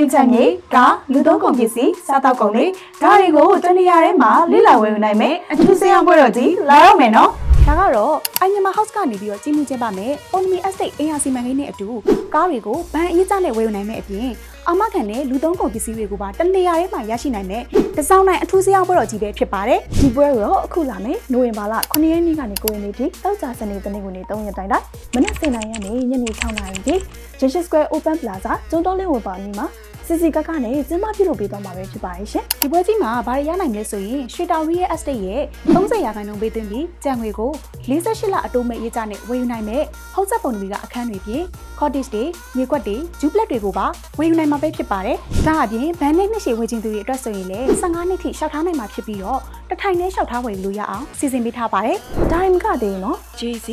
အိမ်ချမ်းမြေကားလူသုံးကုန်ပစ္စည်းစားတောက်ကုန်တွေဒါတွေကိုတနေရာထဲမှာလိလာဝယ်ယူနိုင်မယ်အထူးစင်အောင်ပွဲတော်ကြီးလာတော့မယ်နော်ဒါကတော့အိုင်မြန်မာ house ကနေပြီးတော့ကြီးမှုကျင်းပမယ်။ Omni Estate အင်အားစီမံကိန်းနဲ့အတူကားတွေကိုဗန်အရေးကြနဲ့ဝယ်ယူနိုင်မယ့်အပြင်အမခံနဲ့လူသုံးကုန်ပစ္စည်းတွေကိုပါတနေရာထဲမှာရရှိနိုင်မယ့်ဒီဇိုင်းနိုင်အထူးစရောင်းပွဲတော်ကြီးပဲဖြစ်ပါတယ်ဒီပွဲကိုတော့အခုလာမယ်နိုဝင်ဘာလ9ရက်နေ့ကနေ9ရက်နေ့ထိတောက်ကြစနေတနေ့ကနေ3ရက်တိုင်းတိုင်းမနက်7:00နာရီကနေညနေ6:00နာရီထိ Junction Square Open Plaza ကျွန်းတော်လင်းဝယ်ပါနီမှာ စီစီကကနဲ့ကျင်းပပြုလုပ်ပေးသွားမှာပဲဖြစ်ပါတယ်ရှင်။ဒီပွဲကြီးမှာဘာတွေရနိုင်မလဲဆိုရင်ရွှေတောင် Real Estate ရဲ့30ရာခိုင်နှုန်းပေးသွင်းပြီးကြံငွေကို48လအတိုးမဲ့ရေးကြနဲ့ဝယ်ယူနိုင်မယ့်ဟောက်ဆက်ပုံတွေကအခန်းတွေပြင် cottage တွေမြေကွက်တွေ duplex တွေကိုပါဝယ်ယူနိုင်မှာပဲဖြစ်ပါတယ်။ဒါအပြင်ဗန်နဲ့နှစ်ရှည်ဝယ်ခြင်းသူတွေအတွက်ဆိုရင်လည်း15နှစ်ထိရှောက်ထားနိုင်မှာဖြစ်ပြီးတော့တစ်ထိုင်နဲ့ရှောက်ထားဝယ်လို့ရအောင်စီစဉ်ပေးထားပါတယ်။ဒါရင်မကသေးဘူးနော် JC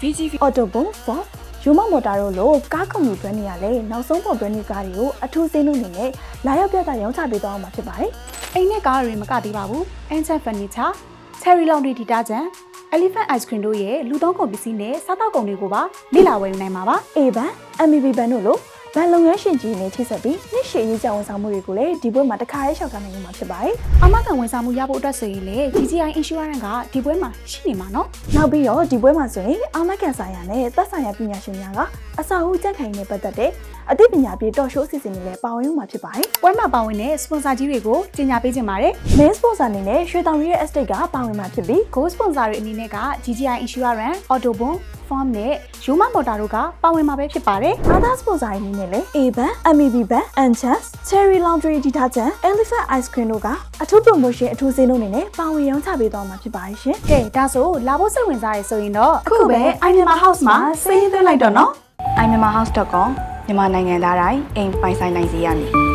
VGV Autobon for ယူမမော်တာတို့လိုကားကုမ္ပဏီဘရန်တွေကလည်းနောက်ဆုံးပေါ်ဘရန်တွေကားတွေကိုအထူးစင်းလို့နေနဲ့လာရောက်ပြသရောင်းချပေးသွားမှာဖြစ်ပါတယ်အိမ်နဲ့ကားတွေမကသေးပါဘူး။ Ancient Furniture, Cherry Laundry Detergent, Elephant Ice Cream တို့ရဲ့လူသုံးကုန်ပစ္စည်းနဲ့စားတောက်ကုန်တွေကိုပါလေ့လာဝယ်ယူနိုင်မှာပါ A ဘန် MEB ဘန်တို့လို ဘန်လုပ်ငန်းရှင်ကြီးနဲ့ချိတ်ဆက်ပြီးနှစ်ရှည်ရေးကြောင်းဝန်ဆောင်မှုတွေကိုလည်းဒီပွဲမှာတစ်ခါရေးရှောက်ထားနိုင်မှာဖြစ်ပါတယ်။အမကန်ဝန်ဆောင်မှုရဖို့အတွက်ဆိုရင်လေ GGI Insurance ကဒီပွဲမှာရှိနေမှာနော်။နောက်ပြီးတော့ဒီပွဲမှာဆိုရင်အာမခံဆိုင်ရာနဲ့သက်ဆိုင်ရာပညာရှင်များကအစာအုပ်ကြံ့ခိုင်နဲ့ပတ်သက်တဲ့အသိပညာပြည့်တော်ရှိုးအစီအစဉ်တွေလည်းပါဝင်မှာဖြစ်ပါတယ်။ပွဲမှာပါဝင်တဲ့ sponsor ကြီးတွေကိုကြီးညာပေးခြင်းပါတယ်။ Main sponsor အနေနဲ့ရွှေတောင်ရီရဲ့ estate ကပါဝင်မှာဖြစ်ပြီး။ Go sponsor တွေအနေနဲ့က GGI Insurance, Autobon, Farm နဲ့ Yoma Motor တို့ကပါဝင်မှာပဲဖြစ်ပါတယ် other sponsor အနေနဲ့လည်း A ဘန် MEB ဘန် Anchas Cherry Laundry Detergent Elephant Ice Cream တို့ကအထူး promotion အထူးဈေးနှုန်းတွေနဲ့ပါဝင်ရောင်းချပေးသွားမှာဖြစ်ပါတယ်ရှင်။ကဲဒါဆိုလာဖို့စိတ်ဝင်စားရဆိုရင်တော့အခုပဲအိုင်မြန်မာ house မှာစိတ်ရင်းသွင်းလိုက်တော့နော် iMyanmarHouse.com မြန်မာနိုင်ငံသားတိုင်းအိမ်ပိုင်ဆိုင်နိုင်စေရမည်